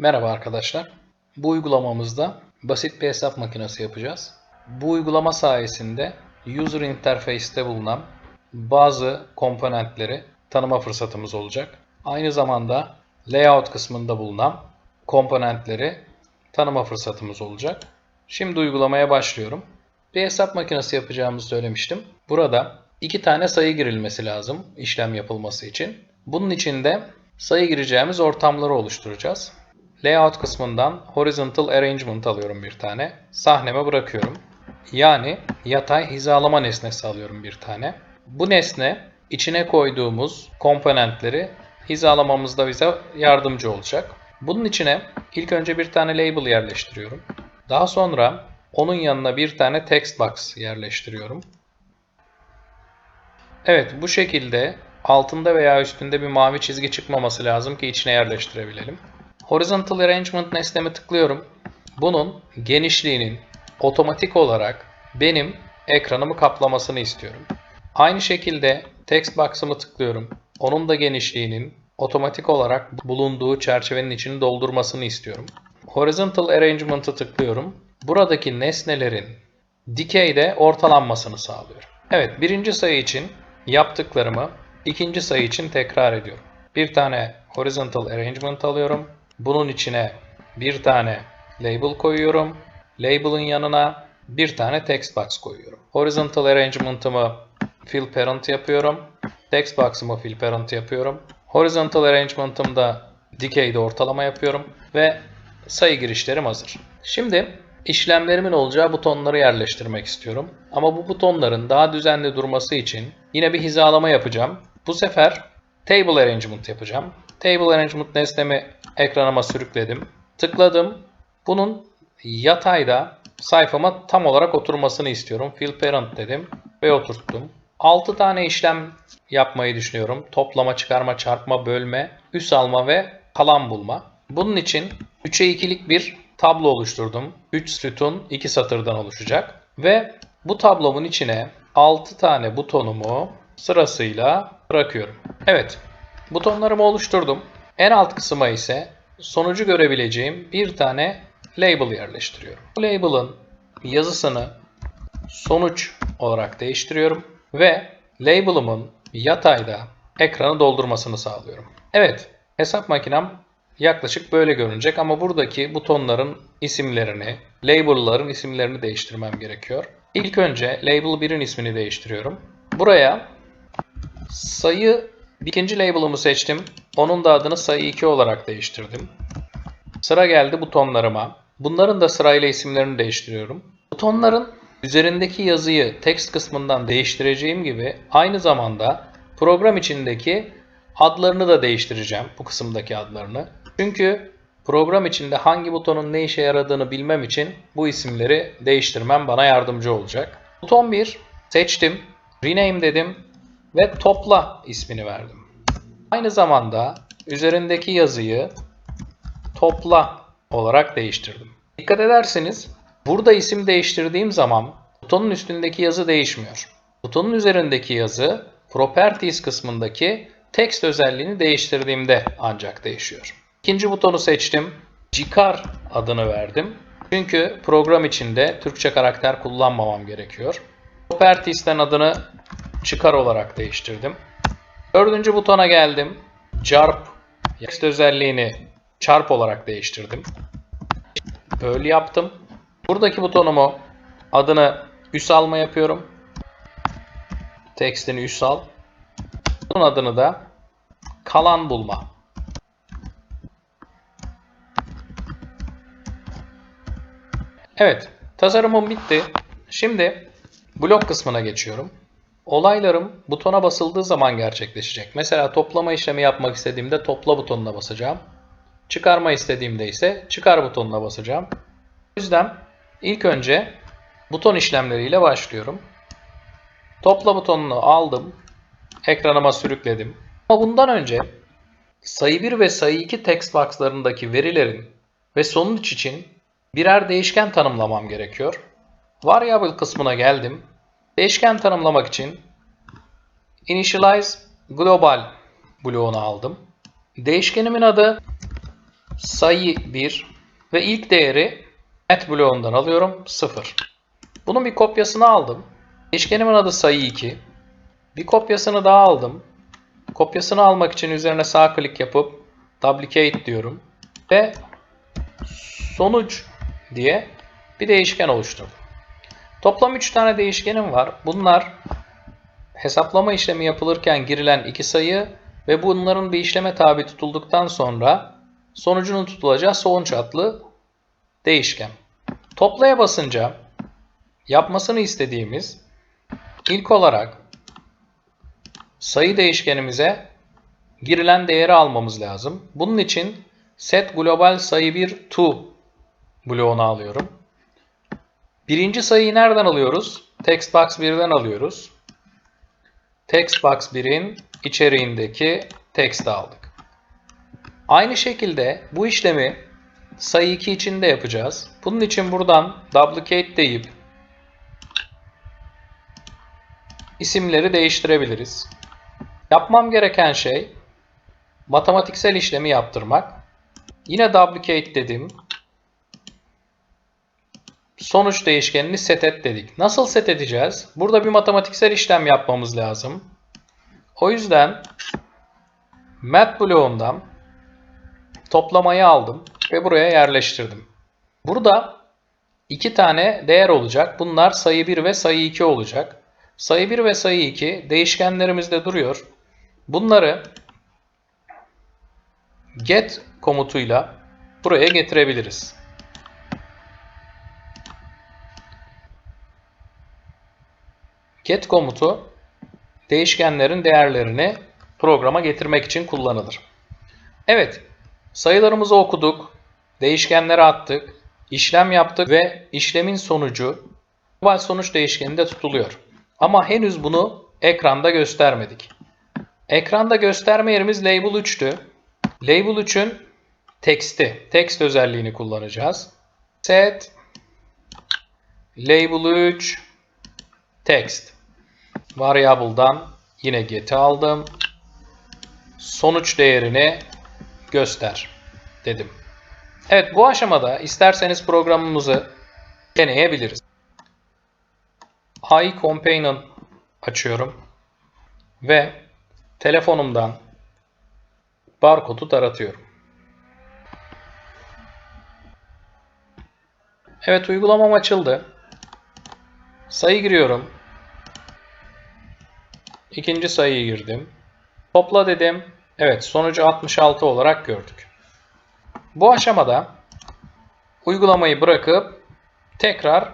Merhaba arkadaşlar. Bu uygulamamızda basit bir hesap makinesi yapacağız. Bu uygulama sayesinde user interface'te bulunan bazı komponentleri tanıma fırsatımız olacak. Aynı zamanda layout kısmında bulunan komponentleri tanıma fırsatımız olacak. Şimdi uygulamaya başlıyorum. Bir hesap makinesi yapacağımızı söylemiştim. Burada iki tane sayı girilmesi lazım işlem yapılması için. Bunun için de sayı gireceğimiz ortamları oluşturacağız. Layout kısmından Horizontal Arrangement alıyorum bir tane. Sahneme bırakıyorum. Yani yatay hizalama nesnesi alıyorum bir tane. Bu nesne içine koyduğumuz komponentleri hizalamamızda bize yardımcı olacak. Bunun içine ilk önce bir tane label yerleştiriyorum. Daha sonra onun yanına bir tane text box yerleştiriyorum. Evet bu şekilde altında veya üstünde bir mavi çizgi çıkmaması lazım ki içine yerleştirebilelim. Horizontal Arrangement nesneme tıklıyorum. Bunun genişliğinin otomatik olarak benim ekranımı kaplamasını istiyorum. Aynı şekilde text box'ımı tıklıyorum. Onun da genişliğinin otomatik olarak bulunduğu çerçevenin içini doldurmasını istiyorum. Horizontal Arrangement'ı tıklıyorum. Buradaki nesnelerin dikeyde ortalanmasını sağlıyorum. Evet birinci sayı için yaptıklarımı ikinci sayı için tekrar ediyorum. Bir tane Horizontal Arrangement alıyorum. Bunun içine bir tane label koyuyorum. Label'ın yanına bir tane text box koyuyorum. Horizontal arrangement'ımı fill parent yapıyorum. Text box'ımı fill parent yapıyorum. Horizontal arrangement'ımda dikeyde ortalama yapıyorum ve sayı girişlerim hazır. Şimdi işlemlerimin olacağı butonları yerleştirmek istiyorum. Ama bu butonların daha düzenli durması için yine bir hizalama yapacağım. Bu sefer table arrangement yapacağım. Table arrangement nesnemi ekranıma sürükledim. Tıkladım. Bunun yatayda sayfama tam olarak oturmasını istiyorum. Fill parent dedim ve oturttum. 6 tane işlem yapmayı düşünüyorum. Toplama, çıkarma, çarpma, bölme, üs alma ve kalan bulma. Bunun için 3'e 2'lik bir tablo oluşturdum. 3 sütun 2 satırdan oluşacak. Ve bu tablomun içine 6 tane butonumu sırasıyla bırakıyorum. Evet, butonlarımı oluşturdum. En alt kısma ise sonucu görebileceğim bir tane label yerleştiriyorum. Bu label'ın yazısını sonuç olarak değiştiriyorum ve label'ımın yatayda ekranı doldurmasını sağlıyorum. Evet, hesap makinem yaklaşık böyle görünecek ama buradaki butonların isimlerini, label'ların isimlerini değiştirmem gerekiyor. İlk önce label 1'in ismini değiştiriyorum. Buraya sayı ikinci label'ımı seçtim. Onun da adını sayı 2 olarak değiştirdim. Sıra geldi butonlarıma. Bunların da sırayla isimlerini değiştiriyorum. Butonların üzerindeki yazıyı text kısmından değiştireceğim gibi aynı zamanda program içindeki adlarını da değiştireceğim. Bu kısımdaki adlarını. Çünkü program içinde hangi butonun ne işe yaradığını bilmem için bu isimleri değiştirmem bana yardımcı olacak. Buton 1 seçtim. Rename dedim ve topla ismini verdim. Aynı zamanda üzerindeki yazıyı topla olarak değiştirdim. Dikkat ederseniz burada isim değiştirdiğim zaman butonun üstündeki yazı değişmiyor. Butonun üzerindeki yazı Properties kısmındaki text özelliğini değiştirdiğimde ancak değişiyor. İkinci butonu seçtim. Cikar adını verdim. Çünkü program içinde Türkçe karakter kullanmamam gerekiyor. Properties'ten adını çıkar olarak değiştirdim. Dördüncü butona geldim. Carp text özelliğini çarp olarak değiştirdim. Böyle yaptım. Buradaki butonumu adını üs alma yapıyorum. Text'ini üs al. Bunun adını da kalan bulma. Evet, tasarımım bitti. Şimdi blok kısmına geçiyorum. Olaylarım butona basıldığı zaman gerçekleşecek. Mesela toplama işlemi yapmak istediğimde topla butonuna basacağım. Çıkarma istediğimde ise çıkar butonuna basacağım. O yüzden ilk önce buton işlemleriyle başlıyorum. Topla butonunu aldım. Ekranıma sürükledim. Ama bundan önce sayı 1 ve sayı 2 text box'larındaki verilerin ve sonuç için birer değişken tanımlamam gerekiyor. Variable kısmına geldim. Değişken tanımlamak için initialize global bloğunu aldım. Değişkenimin adı sayı 1 ve ilk değeri net bloğundan alıyorum 0. Bunun bir kopyasını aldım. Değişkenimin adı sayı 2. Bir kopyasını daha aldım. Kopyasını almak için üzerine sağ klik yapıp duplicate diyorum. Ve sonuç diye bir değişken oluşturdum. Toplam 3 tane değişkenim var. Bunlar hesaplama işlemi yapılırken girilen iki sayı ve bunların bir işleme tabi tutulduktan sonra sonucunun tutulacağı sonuç adlı değişken. Toplaya basınca yapmasını istediğimiz ilk olarak sayı değişkenimize girilen değeri almamız lazım. Bunun için set global sayı 1 to bloğunu alıyorum. Birinci sayıyı nereden alıyoruz? Textbox 1'den alıyoruz. Textbox 1'in içeriğindeki text'i aldık. Aynı şekilde bu işlemi sayı 2 için de yapacağız. Bunun için buradan duplicate deyip isimleri değiştirebiliriz. Yapmam gereken şey matematiksel işlemi yaptırmak. Yine duplicate dedim. Sonuç değişkenini set et dedik. Nasıl set edeceğiz? Burada bir matematiksel işlem yapmamız lazım. O yüzden mat bloğundan toplamayı aldım ve buraya yerleştirdim. Burada iki tane değer olacak. Bunlar sayı 1 ve sayı 2 olacak. Sayı 1 ve sayı 2 değişkenlerimizde duruyor. Bunları get komutuyla buraya getirebiliriz. Get komutu değişkenlerin değerlerini programa getirmek için kullanılır. Evet, sayılarımızı okuduk, değişkenlere attık, işlem yaptık ve işlemin sonucu global sonuç değişkeninde tutuluyor. Ama henüz bunu ekranda göstermedik. Ekranda gösterme yerimiz label 3'tü. Label 3'ün teksti, text özelliğini kullanacağız. Set label 3 text variable'dan yine get'i aldım. Sonuç değerini göster dedim. Evet bu aşamada isterseniz programımızı deneyebiliriz. iCompanion açıyorum ve telefonumdan barkodu taratıyorum. Evet uygulamam açıldı. Sayı giriyorum. İkinci sayıyı girdim. Topla dedim. Evet sonucu 66 olarak gördük. Bu aşamada uygulamayı bırakıp tekrar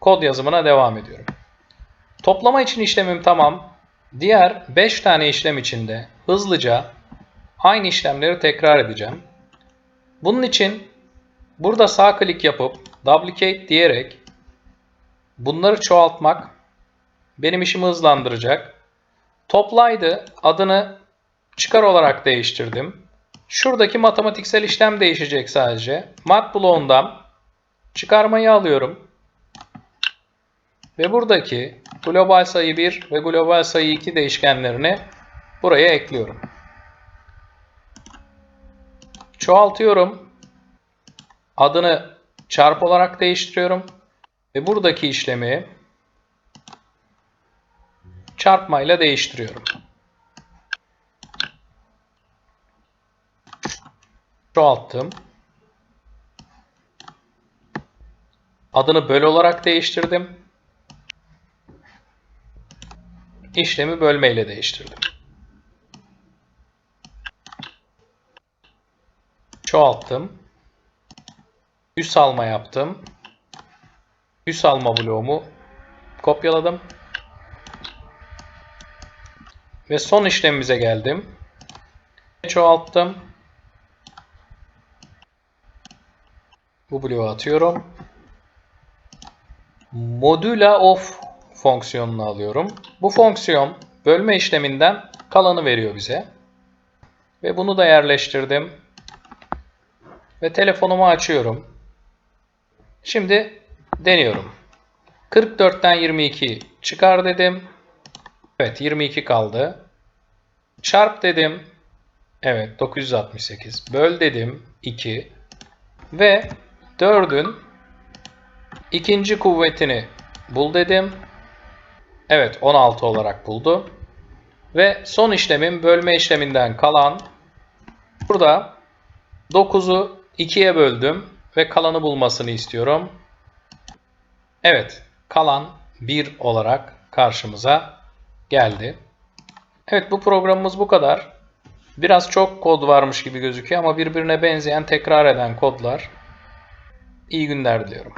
kod yazımına devam ediyorum. Toplama için işlemim tamam. Diğer 5 tane işlem içinde hızlıca aynı işlemleri tekrar edeceğim. Bunun için burada sağ klik yapıp duplicate diyerek bunları çoğaltmak benim işimi hızlandıracak. Toplaydı adını çıkar olarak değiştirdim. Şuradaki matematiksel işlem değişecek sadece. Mat bloğundan çıkarmayı alıyorum. Ve buradaki global sayı 1 ve global sayı 2 değişkenlerini buraya ekliyorum. Çoğaltıyorum. Adını çarp olarak değiştiriyorum. Ve buradaki işlemi çarpmayla değiştiriyorum. Çoğalttım. Adını böl olarak değiştirdim. İşlemi bölmeyle değiştirdim. Çoğalttım. Üs alma yaptım. Üs alma bloğumu kopyaladım. Ve son işlemimize geldim. Çoğalttım. Bu bloğu atıyorum. Modula of fonksiyonunu alıyorum. Bu fonksiyon bölme işleminden kalanı veriyor bize. Ve bunu da yerleştirdim. Ve telefonumu açıyorum. Şimdi deniyorum. 44'ten 22 çıkar dedim. Evet 22 kaldı. Çarp dedim. Evet 968. Böl dedim 2. Ve 4'ün ikinci kuvvetini bul dedim. Evet 16 olarak buldu. Ve son işlemin bölme işleminden kalan burada 9'u 2'ye böldüm ve kalanı bulmasını istiyorum. Evet kalan 1 olarak karşımıza geldi. Evet bu programımız bu kadar. Biraz çok kod varmış gibi gözüküyor ama birbirine benzeyen tekrar eden kodlar. İyi günler diliyorum.